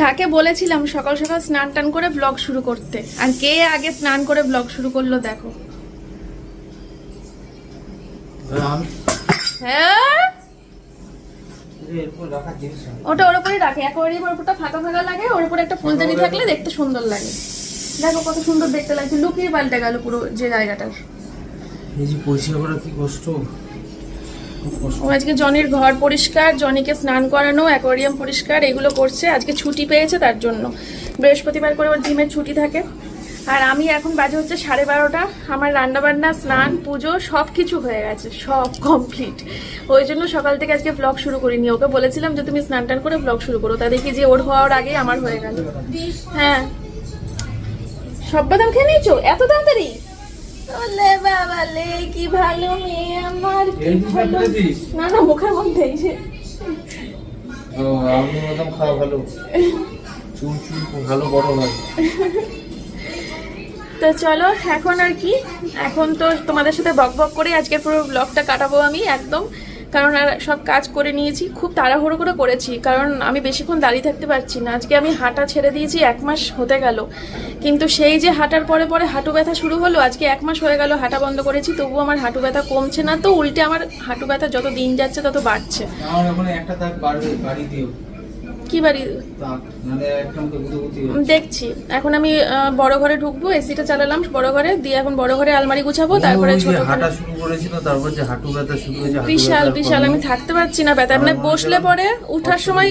কাকে বলেছিলাম সকাল সকাল স্নান টান করে ব্লগ শুরু করতে? আর কে আগে স্নান করে ব্লগ শুরু করল দেখো। হ্যাঁ। ওটা ওর উপরে রাখে। অ্যাকোয়ারিয়াম ওর উপরটা ফাঁকা ফাঁকা লাগে ওর উপরে একটা ফুলদানি থাকলে দেখতে সুন্দর লাগে। দেখো কত সুন্দর দেখতে লাগছে। লুকিয়ে পাল্টে গেল পুরো যে জায়গাটার এই যে পরিষ্কার করা কি কষ্ট? ও আজকে জনির ঘর পরিষ্কার, জনিকে স্নান করানো, অ্যাকোয়ারিয়াম পরিষ্কার, এগুলো করছে। আজকে ছুটি পেয়েছে তার জন্য। বৃহস্পতিবার করে ওর জিমের ছুটি থাকে। আর আমি এখন বাজে হচ্ছে সাড়ে বারোটা। আমার রান্নাবান্না, স্নান, পুজো সব কিছু হয়ে গেছে, সব কমপ্লিট ওই জন্য সকাল থেকে আজকে ব্লগ শুরু করিনি। ওকে বলেছিলাম যে, তুমি স্নান টান করে ব্লগ শুরু করো। তা দেখি যে ওর হওয়ার আগেই আমার হয়ে গেল। হ্যাঁ। সব বাদাম খেয়ে নিয়েছো? এত তাড়াতাড়ি? ওলে বাবা লে কি ভালো মেয়ে আমার কি ভালো না না মুখের মধ্যে যে। ও আমি মতন খাওয়া ভালো। চুল চুল ভালো বড় হয়। তো চলো এখন আর কি। এখন তো তোমাদের সাথে বক বক করে আজকের পুরো ব্লগটা কাটাবো আমি একদম। কারণ আর সব কাজ করে নিয়েছি, খুব তাড়াহুড়ো করে করেছি। কারণ আমি বেশিক্ষণ দাঁড়িয়ে থাকতে পারছি না। আজকে আমি হাঁটা ছেড়ে দিয়েছি, এক মাস হতে গেল। কিন্তু সেই যে হাঁটার পরে পরে হাঁটু ব্যথা শুরু হলো, আজকে এক মাস হয়ে গেল হাঁটা বন্ধ করেছি, তবুও আমার হাঁটু ব্যথা কমছে না। তো উল্টে আমার হাঁটু ব্যথা যত দিন যাচ্ছে তত বাড়ছে। আমার একটা বাড়ি দিও কি বাড়ি? দেখছি। এখন আমি বড় ঘরে ঢুকবো এসিটা চালালাম বড় ঘরে দিয়ে এখন বড় ঘরে আলমারি গুছাবো তারপরে ছোট হাঁটা শুরু করেছিল তারপর যে হাঁটু ব্যথা শুরু হয়েছে বিশাল বিশাল আমি থাকতে পারছি না ব্যথা মানে বসলে পরে উঠার সময়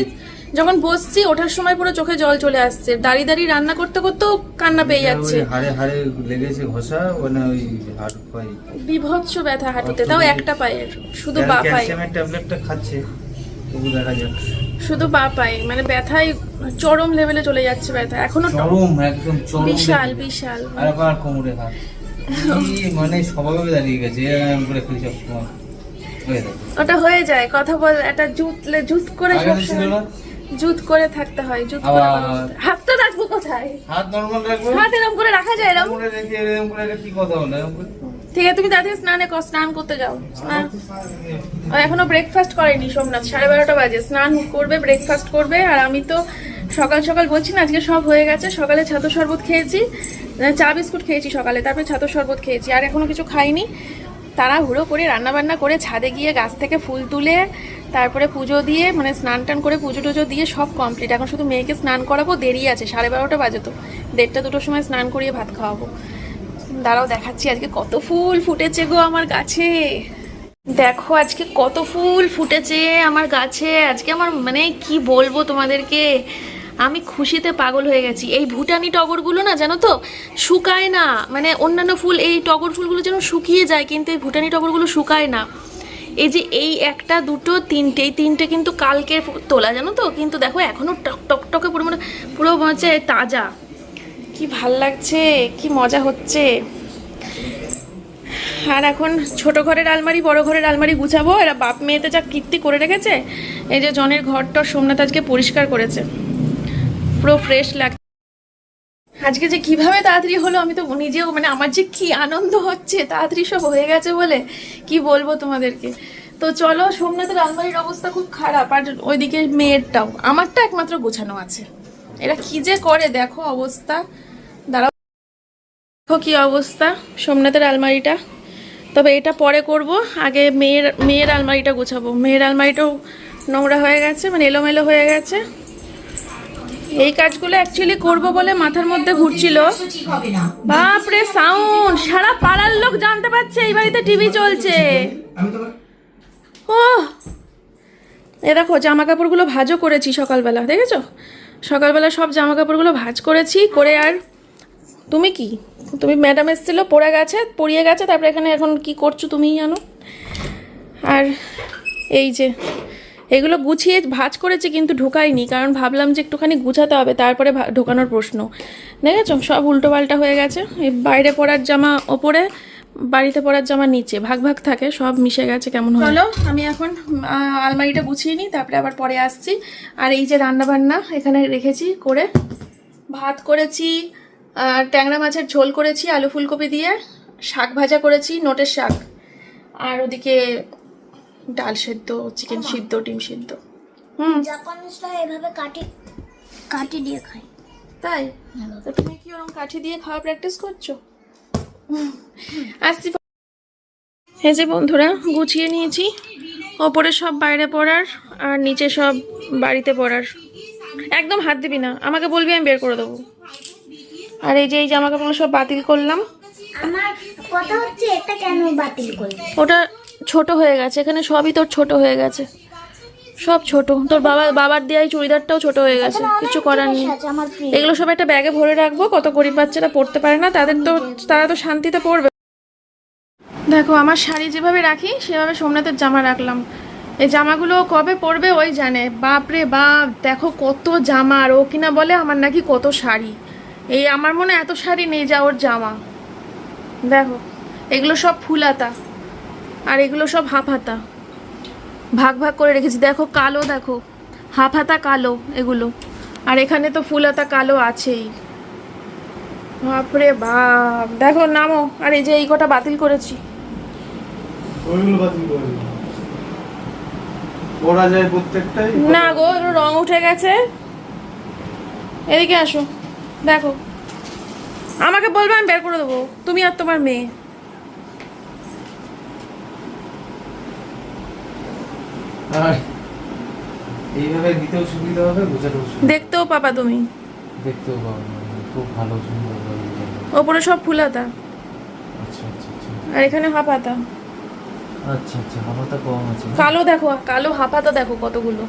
যখন বসছি ওঠার সময় পুরো চোখে জল চলে আসছে। দাঁড়িয়ে দাঁড়িয়ে রান্না করতে করতেও কান্না পেয়ে যাচ্ছে। হাড়ে হাড়ে লেগেছে ঘষা মানে ওই হাড় পাই। বিভৎস ব্যথা হাঁটুতে। তাও একটা পায়ের শুধু বা পায়ে। ক্যালসিয়ামের ট্যাবলেটটা খাচ্ছে তবু দেখা যাক। শুধু বা পায়ে মানে ব্যথায় চরম লেভেলে চলে যাচ্ছে ব্যথা। এখনও চরম একদম চরম বিশাল বিশাল। আর আবার কোমরে হাত। মানে স্বভাবে দাঁড়িয়ে গেছে এরকম করে খেলি সব সময় ওটা হয়ে যায় কথা বল একটা জুতলে জুত করে না জুত করে থাকতে হয় জুত করে হাতটা রাখব কোথায়? হাত নর্মাল রাখবে? হাত এরকম করে রাখা যায় এরকম কোমরে রেখে এরকম করে কি কথা হলো এরকম করে? ঠিক আছে, তুমি তাড়াতাড়ি স্নানে কর, স্নান করতে যাও। স্নান। এখনও ব্রেকফাস্ট করেনি সোমনাথ, সাড়ে বারোটা বাজে। স্নান করবে ব্রেকফাস্ট করবে, আর আমি তো সকাল সকাল বলছি না, আজকে সব হয়ে গেছে, সকালে ছাতু শরবত খেয়েছি চা বিস্কুট খেয়েছি সকালে, তারপরে ছাতু শরবত খেয়েছি, আর এখনও কিছু খাইনি। তাড়াহুড়ো করে রান্না বান্না করে ছাদে গিয়ে গাছ থেকে ফুল তুলে, তারপরে পুজো দিয়ে মানে স্নান টান করে পুজো টুজো দিয়ে সব কমপ্লিট এখন শুধু মেয়েকে স্নান করাবো, দেরি আছে, সাড়ে বারোটা বাজে তো, দেড়টা দুটোর সময় স্নান করিয়ে ভাত খাওয়াবো। দাঁড়াও দেখাচ্ছি, আজকে কত ফুল ফুটেছে গো আমার গাছে। দেখো, আজকে কত ফুল ফুটেছে আমার গাছে। আজকে আমার মানে কি বলব তোমাদেরকে, আমি খুশিতে পাগল হয়ে গেছি। এই ভুটানি টগরগুলো না, জানো তো, শুকায় না। মানে অন্যান্য ফুল, এই টগর ফুলগুলো যেন শুকিয়ে যায়, কিন্তু এই ভুটানি টগরগুলো শুকায় না। এই যে এই একটা, দুটো, তিনটে, এই তিনটে কিন্তু কালকে তোলা, জানো তো? কিন্তু দেখো এখনও টক টক টকে পুরো মানে পুরো হচ্ছে তাজা। কি ভালো লাগছে? কি মজা হচ্ছে? আর এখন ছোট ঘরের আলমারি, বড় ঘরের আলমারি গুছাবো। এরা বাপ মেয়েতে যা কীর্তি করে রেখেছে, এই যে জনের ঘরটা সোমনাথ আজকে পরিষ্কার করেছে। পুরো ফ্রেশ লাগছে আজকে যে কীভাবে তাড়াতাড়ি হলো, আমি তো নিজেও মানে আমার যে কি আনন্দ হচ্ছে, তাড়াতাড়ি সব হয়ে গেছে বলে কি বলব তোমাদেরকে? তো চলো, সোমনাথের আলমারির অবস্থা খুব খারাপ, আর ওইদিকে মেয়েরটাও। আমারটা একমাত্র গোছানো আছে। এরা কি যে করে, দেখো অবস্থা। দাঁড়াও। দেখো কি অবস্থা, সোমনাথের আলমারিটা। তবে এটা পরে করব, আগে মেয়ের মেয়ের আলমারিটা গোছাবো। মেয়ের আলমারিটাও নোংরা হয়ে গেছে মানে এলোমেলো হয়ে গেছে। এই কাজগুলো অ্যাকচুয়ালি করব বলে মাথার মধ্যে ঘুরছিল। বাপরে সাউন্ড সারা পাড়ার লোক জানতে পারছে, এই বাড়িতে টিভি চলছে। ও এ দেখো জামা কাপড়গুলো ভাজও করেছি সকালবেলা, দেখেছ? সকালবেলা সব জামা কাপড়গুলো ভাজ করেছি, করে আর তুমি কি? তুমি ম্যাডাম এসেছিল, পড়ে গেছে, পড়িয়ে গেছে, তারপরে এখানে এখন কি করছ তুমিই জানো? আর এই যে, এগুলো গুছিয়ে ভাজ করেছি কিন্তু ঢোকাইনি কারণ ভাবলাম যে একটুখানি গুছাতে হবে, তারপরে ঢোকানোর প্রশ্ন। দেখেছ? সব উল্টো পাল্টা হয়ে গেছে। এই বাইরে পরার জামা ওপরে, বাড়িতে পরার জামা নিচে, ভাগ ভাগ থাকে, সব মিশে গেছে, কেমন হলো আমি এখন আলমারিটা গুছিয়ে নিই, তারপরে আবার পরে আসছি। আর এই যে রান্না বান্না এখানে রেখেছি, করে ভাত করেছি ট্যাংরা মাছের ঝোল করেছি আলু ফুলকপি দিয়ে শাক ভাজা করেছি নোটের শাক। আর ওদিকে ডাল সেদ্ধ চিকেন সিদ্ধ ডিম সিদ্ধ। হুম। এভাবে কাটি কাটি দিয়ে খাই। তাই? তো তুমি কি ওরকম কাঠি দিয়ে খাওয়া প্র্যাকটিস করছ? আসছি। এই যে বন্ধুরা গুছিয়ে নিয়েছি। ওপরে সব বাইরে পড়ার আর নিচে সব বাড়িতে পড়ার। একদম হাত দিবি না আমাকে বলবি আমি বের করে দেবো। আর এই যে এই জামা কাপড়গুলো সব বাতিল করলাম। আমার কথা হচ্ছে এটা কেন বাতিল করলি? ওটা ছোট হয়ে গেছে এখানে সবই তোর ছোট হয়ে গেছে। সব ছোট। তোর বাবা বাবার দেওয়া চুড়িদারটাও ছোট হয়ে গেছে কিছু করার নেই। এগুলো সব একটা ব্যাগে ভরে রাখব কত গরিব বাচ্চারা পড়তে পারে না তাদের তো তারা তো শান্তিতে পড়বে। দেখো আমার শাড়ি যেভাবে রাখি সেভাবে সোমনাথের জামা রাখলাম। এই জামাগুলো কবে পরবে ওই জানে। বাপরে বাপ দেখো কত জামা আর ও কিনা বলে আমার নাকি কত শাড়ি। এই আমার মনে হয় এত শাড়ি নেই যা ওর জামা। দেখো এগুলো সব ফুলাতা আর এগুলো সব হাফ হাতা ভাগ ভাগ করে রেখেছি। দেখো কালো দেখো হাফ হাতা কালো এগুলো। আর এখানে তো ফুল হাতা কালো আছেই। বাপরে বাপ। দেখো নামো। আর এই যে এই কটা বাতিল করেছি। না গো রং উঠে গেছে। এদিকে আসো। দেখো। আমাকে বলবে আমি বের করে দেবো। তুমি আর তোমার মেয়ে। এইভাবে দিতেও সুবিধা হবে বোঝাতেও দেখতেও পাবা তুমি। দেখতেও পাবো খুব ভালো সুন্দর ওপরে সব আচ্ছা আচ্ছা আচ্ছা। আর এখানে হাফ হাতা। আচ্ছা আচ্ছা হামাটা কম আছে। কালো দেখো কালো হাফ হাতা দেখো কতগুলো।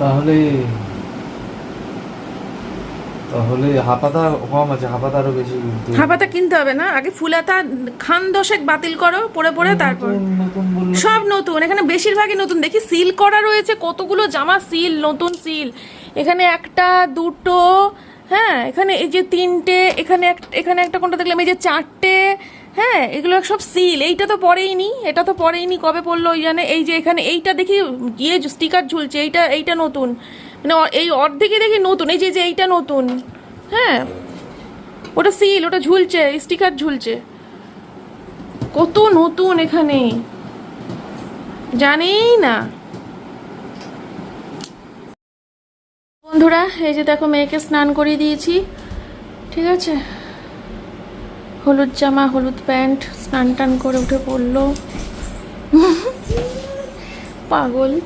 তাহলে তাহলে হাপাতা কম আছে হাপাতা আরও বেশি কিন্তু হাফ কিনতে হবে না? আগে ফুলাতা খান দশেক বাতিল করো পরে পরে তারপর। সব নতুন এখানে বেশিরভাগই নতুন। দেখি সিল করা রয়েছে কতগুলো জামা সিল নতুন সিল। এখানে একটা দুটো হ্যাঁ এখানে এই যে তিনটে এখানে এক এখানে একটা কোনটা দেখলাম এই যে চারটে হ্যাঁ এগুলো সব সিল। এইটা তো পরেই নি এটা তো পরেই নি কবে পড়ল ওই জানে। এই যে এখানে এইটা দেখি গিয়ে স্টিকার ঝুলছে এইটা এইটা নতুন। মানে এই অর্ধেকে দেখি নতুন, এই যে যে এইটা নতুন হ্যাঁ? ওটা সিল ওটা ঝুলছে স্টিকার ঝুলছে। কত নতুন এখানে। জানি না। বন্ধুরা, এই যে দেখো, মেয়েকে স্নান করিয়ে দিয়েছি, ঠিক আছে? হলুদ জামা, হলুদ প্যান্ট, স্নান টান করে উঠে পড়ল। পাগল।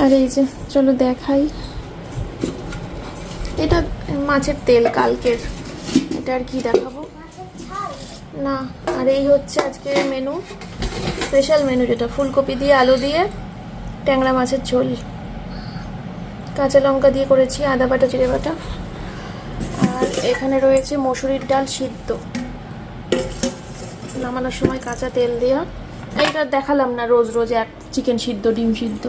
আর এই যে, চলো দেখাই। এটা মাছের তেল কালকের। এটা আর কি দেখাবো? না, আর এই হচ্ছে আজকে মেনু স্পেশাল মেনু যেটা, ফুলকপি দিয়ে আলু দিয়ে ট্যাংরা মাছের ঝোল। কাঁচা লঙ্কা দিয়ে করেছি, আদা বাটা, জিরে বাটা। আর এখানে রয়েছে মসুরির ডাল সিদ্ধ। নামানোর সময় কাঁচা তেল দেওয়া এইটা দেখালাম না রোজ রোজ এক চিকেন সিদ্ধ, ডিম সিদ্ধ।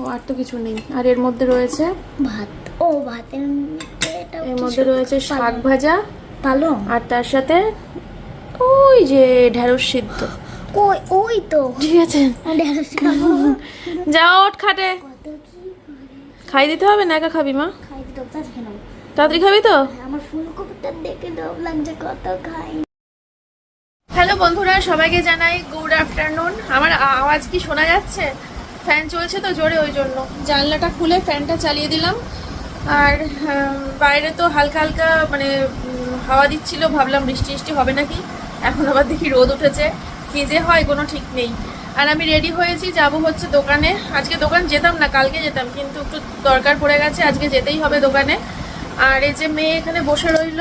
ও, আর তো কিছু নেই। আর এর মধ্যে রয়েছে ভাত। ও ভাতের এর মধ্যে রয়েছে শাক ভাজা পালং? আর তার সাথে ওই যে ঢেঁড়স সিদ্ধ। ওই ওই তো। ঠিক আছে। যাও ওঠ খাটে। খাই দিতে হবে না একা খাবি মা? তাড়াতাড়ি খাবি তো? আমার ফুলকপিটা দেখে ডর লাগছে কত খাই। হ্যালো বন্ধুরা সবাইকে জানাই গুড আফটারনুন। আমার আওয়াজ কি শোনা যাচ্ছে? ফ্যান চলছে তো জোরে ওই জন্য। জানলাটা খুলে ফ্যানটা চালিয়ে দিলাম। আর বাইরে তো হালকা হালকা মানে হাওয়া দিচ্ছিল ভাবলাম বৃষ্টি বৃষ্টি হবে নাকি? এখন আবার দেখি রোদ উঠেছে। কি যে হয় কোনো ঠিক নেই। আর আমি রেডি হয়েছি যাব হচ্ছে দোকানে। আজকে দোকান যেতাম না কালকে যেতাম কিন্তু একটু দরকার পড়ে গেছে আজকে যেতেই হবে দোকানে। আর এই যে মেয়ে এখানে বসে রইল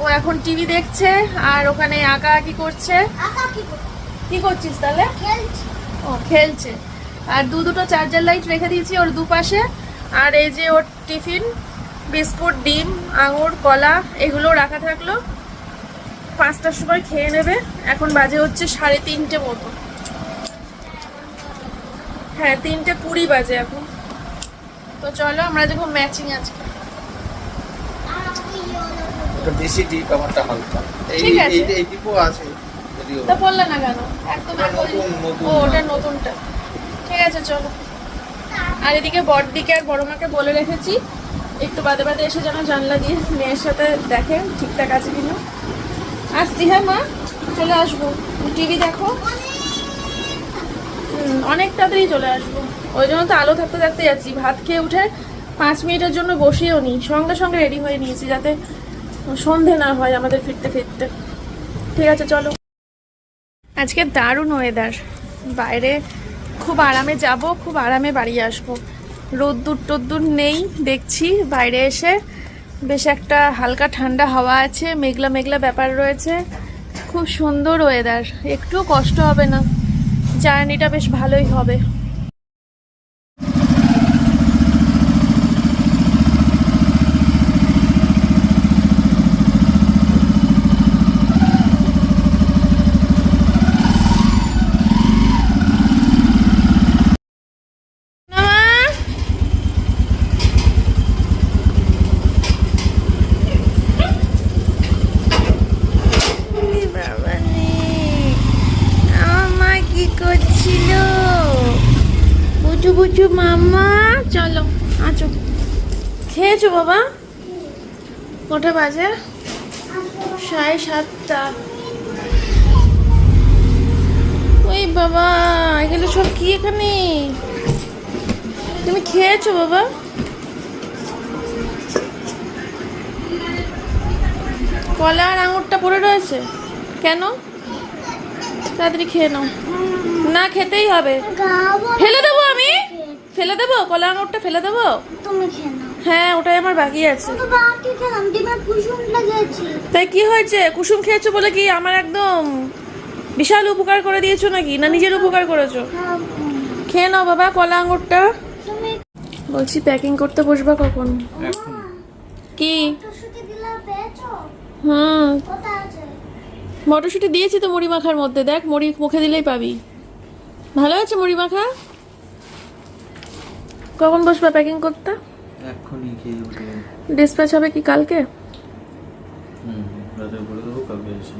ও এখন টিভি দেখছে আর ওখানে আঁকা আঁকি করছে। কি করছিস তাহলে? ও খেলছে। আর দু দুটো চার্জার লাইট রেখে দিয়েছি ওর দুপাশে। আর এই যে ওর টিফিন বিস্কুট ডিম আঙুর কলা এগুলো রাখা থাকল। পাঁচটার সময় খেয়ে নেবে। এখন বাজে হচ্ছে সাড়ে তিনটে মতো। হ্যাঁ তিনটে কুড়ি বাজে এখন। তো চলো আমরা দেখো ম্যাচিং আজকে। বেশি ডিপ আমারটা হালকা। এই ঠিক আছে। এই এই ডিপও আছে তা বললে না কেন? একদম। ও ওটা নতুনটা। ঠিক আছে চলো। আর এদিকে বড়দিকে আর বড় মাকে বলে রেখেছি। একটু বাদে বাদে এসে যেন জানলা দিয়ে মেয়ের সাথে দেখে ঠিকঠাক আছে কিনা। আসছি হ্যাঁ মা? চলে আসব। টিভি দেখো। অনেক তাড়াতাড়ি চলে আসব। ওই জন্য তো আলো থাকতে থাকতে যাচ্ছি। ভাত খেয়ে উঠে পাঁচ মিনিটের জন্য বসিয়েও নিই সঙ্গে সঙ্গে রেডি হয়ে নিয়েছি যাতে সন্ধে না হয় আমাদের ফিরতে ফিরতে। ঠিক আছে, চলো। আজকে দারুণ ওয়েদার বাইরে খুব আরামে যাব, খুব আরামে বাড়ি আসব। রোদ্দুর টোদ্দুর নেই, দেখছি বাইরে এসে। বেশ একটা হালকা ঠান্ডা হাওয়া আছে, মেঘলা মেঘলা ব্যাপার রয়েছে। খুব সুন্দর ওয়েদার একটু কষ্ট হবে না। জার্নিটা বেশ ভালোই হবে মামা ওরে বাবা রে, আমার মা কি করছিল বুঝু বুঝু মামা চলো আছো খেয়েছো বাবা? কটা বাজে? সাড়ে সাতটা। ওই বাবা এগুলো সব কি এখানে? তুমি খেয়েছো বাবা? কলা আর আঙুরটা পড়ে রয়েছে। কেন? তাড়াতাড়ি খেয়ে নাও। না খেতেই হবে। ফেলে দেবো আমি? ফেলে দেবো? কলা আঙুরটা ফেলে দেবো? তুমি খেয়ে হ্যাঁ ওটাই আমার বাকি আছে। তাই কি হয়েছে? কুসুম খেয়েছো বলে কি আমার একদম বিশাল উপকার করে দিয়েছ নাকি? না নিজের উপকার করেছ? হ্যাঁ, খেয়ে নাও বাবা কলা আঙুরটা। বলছি প্যাকিং করতে বসবা কখন? এখন। কি? হুম। মটরশুঁটি দিয়েছি তো মুড়ি মাখার মধ্যে। দেখ মুড়ি মুখে দিলেই পাবি। ভালো আছে মুড়ি মাখা? কখন বসবা প্যাকিং করতে? এখনই খেয়ে উঠে ডিসপ্যাচ হবে কি কালকে? হুম রাতে বলে দেবো কালকে এসে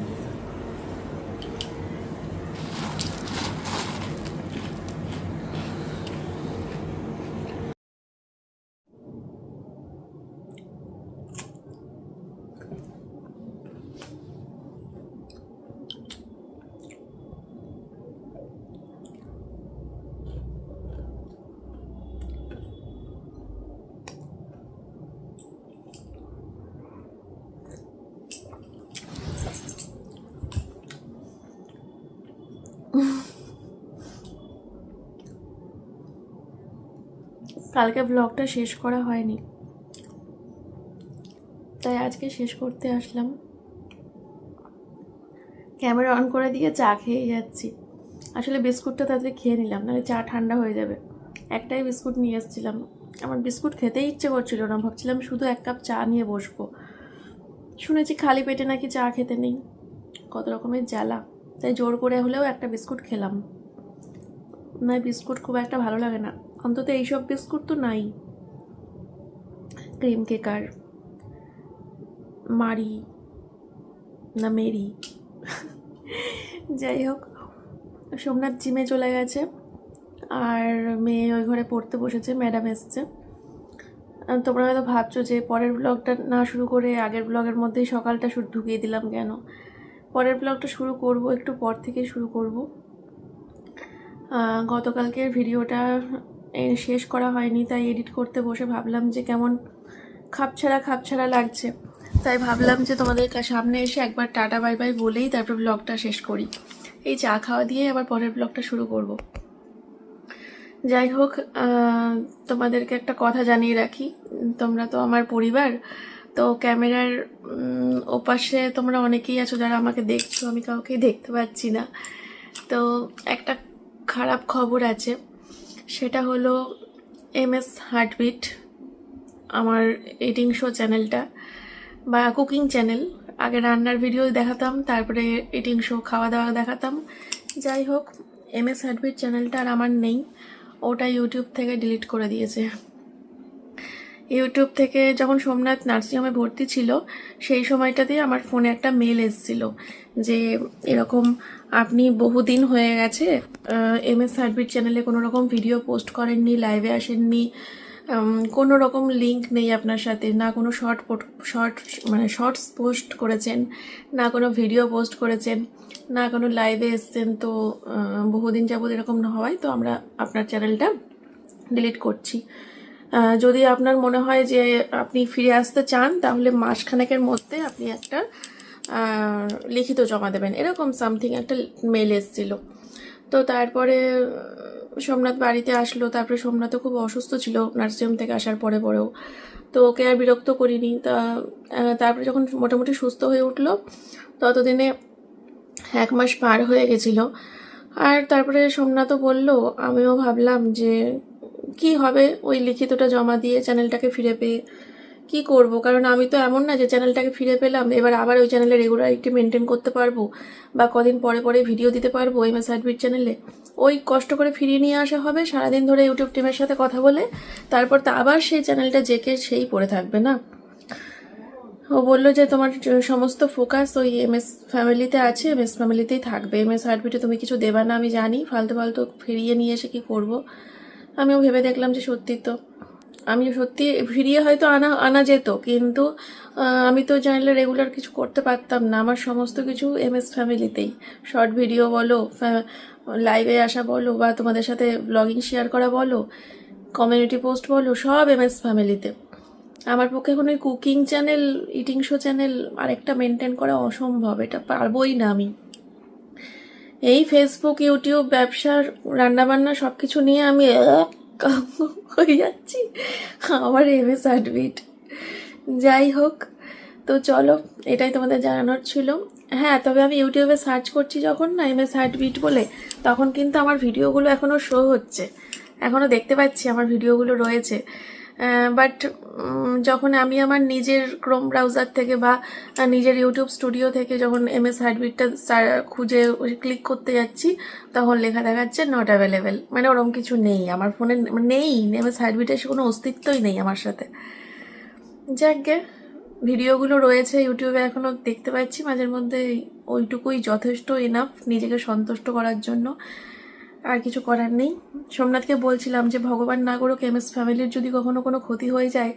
কালকে ব্লগটা শেষ করা হয়নি। তাই আজকে শেষ করতে আসলাম। ক্যামেরা অন করে দিয়ে চা খেয়ে যাচ্ছি। আসলে বিস্কুটটা তাড়াতাড়ি খেয়ে নিলাম, নাহলে চা ঠান্ডা হয়ে যাবে। একটাই বিস্কুট নিয়ে এসেছিলাম। আমার বিস্কুট খেতেই ইচ্ছে করছিল না, ভাবছিলাম শুধু এক কাপ চা নিয়ে বসবো। শুনেছি খালি পেটে নাকি চা খেতে নেই। কত রকমের জ্বালা। তাই জোর করে হলেও একটা বিস্কুট খেলাম। না, বিস্কুট খুব একটা ভালো লাগে না। অন্তত এইসব বিস্কুট তো নাই। ক্রিম কেকার, মারি, না মেরি। যাই হোক, সোমনাথ জিমে চলে গেছে আর মেয়ে ওই ঘরে পড়তে বসেছে, ম্যাডাম এসছে। তোমরা হয়তো ভাবছ যে পরের ব্লগটা না শুরু করে আগের ব্লগের মধ্যেই সকালটা শুরু ঢুকিয়ে দিলাম কেন? পরের ব্লগটা শুরু করব, একটু পর থেকে শুরু করব। গতকালকের ভিডিওটা শেষ করা হয়নি, তাই এডিট করতে বসে ভাবলাম যে কেমন খাপছাড়া খাপছাড়া লাগছে। তাই ভাবলাম যে তোমাদের সামনে এসে একবার টাটা বাই বাই বলেই তারপর ব্লগটা শেষ করি। এই চা খাওয়া দিয়ে আবার পরের ব্লগটা শুরু করব। যাই হোক তোমাদেরকে একটা কথা জানিয়ে রাখি। তোমরা তো আমার পরিবার, তো ক্যামেরার ওপাশে তোমরা অনেকেই আছো যারা আমাকে দেখছ, আমি কাউকেই দেখতে পাচ্ছি না। তো একটা খারাপ খবর আছে। সেটা হলো এম এস হার্টবিট, আমার এডিং শো চ্যানেলটা বা কুকিং চ্যানেল। আগে রান্নার ভিডিও দেখাতাম, তারপরে এডিং শো খাওয়া দাওয়া দেখাতাম। যাই হোক এম এস হার্টবিট চ্যানেলটা আর আমার নেই, ওটা ইউটিউব থেকে ডিলিট করে দিয়েছে। ইউটিউব থেকে যখন সোমনাথ নার্সিংহোমে ভর্তি ছিল, সেই সময়টাতেই আমার ফোনে একটা মেল এসেছিল যে, এরকম আপনি বহুদিন হয়ে গেছে এম এস সার্ভিস চ্যানেলে কোনো রকম ভিডিও পোস্ট করেননি, লাইভে আসেননি কোনো রকম লিঙ্ক নেই আপনার সাথে, না কোনো শর্ট শর্ট মানে শর্টস পোস্ট করেছেন, না কোনো ভিডিও পোস্ট করেছেন, না কোনো লাইভে এসছেন, তো বহুদিন যাবত এরকম না হওয়ায়, তো আমরা আপনার চ্যানেলটা ডিলিট করছি। যদি আপনার মনে হয় যে আপনি ফিরে আসতে চান, তাহলে মাসখানেকের মধ্যে আপনি একটা লিখিত জমা দেবেন। এরকম সামথিং একটা মেল এসেছিল। তো তারপরে সোমনাথ বাড়িতে আসলো। তারপরে সোমনাথও খুব অসুস্থ ছিল নার্সিংহোম থেকে আসার পরে পরেও তো ওকে আর বিরক্ত করিনি। তা তারপরে যখন মোটামুটি সুস্থ হয়ে উঠল, ততদিনে এক মাস পার হয়ে গেছিল। আর তারপরে সোমনাথও বলল, আমিও ভাবলাম যে কি হবে? ওই লিখিতটা জমা দিয়ে চ্যানেলটাকে ফিরে পেয়ে কি করব? কারণ আমি তো এমন না যে চ্যানেলটাকে ফিরে পেলাম, এবার আবার ওই চ্যানেলে রেগুলারিটি মেনটেন করতে পারব বা কদিন পরে পরে ভিডিও দিতে পারব এম এস হার্টবিট চ্যানেলে। ওই কষ্ট করে ফিরিয়ে নিয়ে আসা হবে, সারাদিন ধরে ইউটিউব টিমের সাথে কথা বলে, তারপর তো আবার সেই চ্যানেলটা জেকে সেই পড়ে থাকবে না? ও বলল যে তোমার সমস্ত ফোকাস ওই এম এস ফ্যামিলিতে আছে এম এস ফ্যামিলিতেই থাকবে। এম এস হার্টবিটে তুমি কিছু দেবা না, আমি জানি, ফালতু ফালতু ফিরিয়ে নিয়ে এসে কি করব? আমিও ভেবে দেখলাম যে সত্যি তো। আমি সত্যি ফিরিয়ে হয়তো আনা আনা যেত, কিন্তু আমি তো চ্যানেলে রেগুলার কিছু করতে পারতাম না। আমার সমস্ত কিছু এম এস ফ্যামিলিতেই শর্ট ভিডিও বলো লাইভে আসা বলো, বা তোমাদের সাথে ব্লগিং শেয়ার করা বলো কমিউনিটি পোস্ট বলো, সব এম এস ফ্যামিলিতে আমার পক্ষে এখন ওই cooking channel eating show channel আরেকটা মেনটেন করা অসম্ভব, এটা পারবোই না আমি। এই ফেসবুক ইউটিউব ব্যবসার রান্নাবান্না সব কিছু নিয়ে আমি হয়ে যাচ্ছি। আমার এম এস হার্টবিট যাই হোক, তো চলো, এটাই তোমাদের জানানোর ছিল। হ্যাঁ তবে আমি ইউটিউবে সার্চ করছি যখন না এম এস হার্টবিট বলে, তখন কিন্তু আমার ভিডিওগুলো এখনও শো হচ্ছে। এখনও দেখতে পাচ্ছি আমার ভিডিওগুলো রয়েছে। বাট যখন আমি আমার নিজের ক্রোম ব্রাউজার থেকে বা নিজের ইউটিউব স্টুডিও থেকে যখন এম এস হার্টবিটটা খুঁজে ক্লিক করতে যাচ্ছি, তখন লেখা দেখাচ্ছে নট অ্যাভেলেবেল মানে ওরকম কিছু নেই। আমার ফোনে নেই। এম এস হার্টবিটের কোনো অস্তিত্বই নেই আমার সাথে। যাক যাকগে ভিডিওগুলো রয়েছে ইউটিউবে এখনও দেখতে পাচ্ছি। মাঝের মধ্যে ওইটুকুই যথেষ্ট এনাফ নিজেকে সন্তুষ্ট করার জন্য। আর কিছু করার নেই। সোমনাথকে বলছিলাম যে, ভগবান না করুক এম এস ফ্যামিলির যদি কখনো কোনো ক্ষতি হয়ে যায়,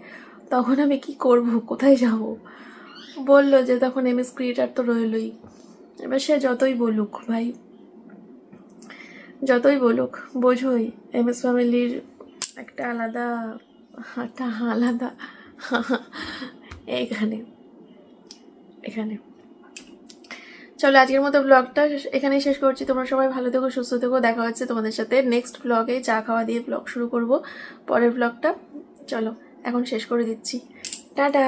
তখন আমি কি করব? কোথায় যাব? বলল যে, তখন এম এস ক্রিয়েটার তো রইলই। এবার সে যতই বলুক, ভাই। যতই বলুক, বোঝোই এম এস ফ্যামিলির একটা আলাদা একটা আলাদা এইখানে এখানে। চলো আজকের মতো ব্লগটা এখানেই শেষ করছি। তোমরা সবাই ভালো থেকো, সুস্থ থেকো। দেখা হচ্ছে তোমাদের সাথে নেক্সট ব্লগে চা খাওয়া দিয়ে ব্লগ শুরু করব। পরের ব্লগটা চলো, এখন শেষ করে দিচ্ছি। টাটা!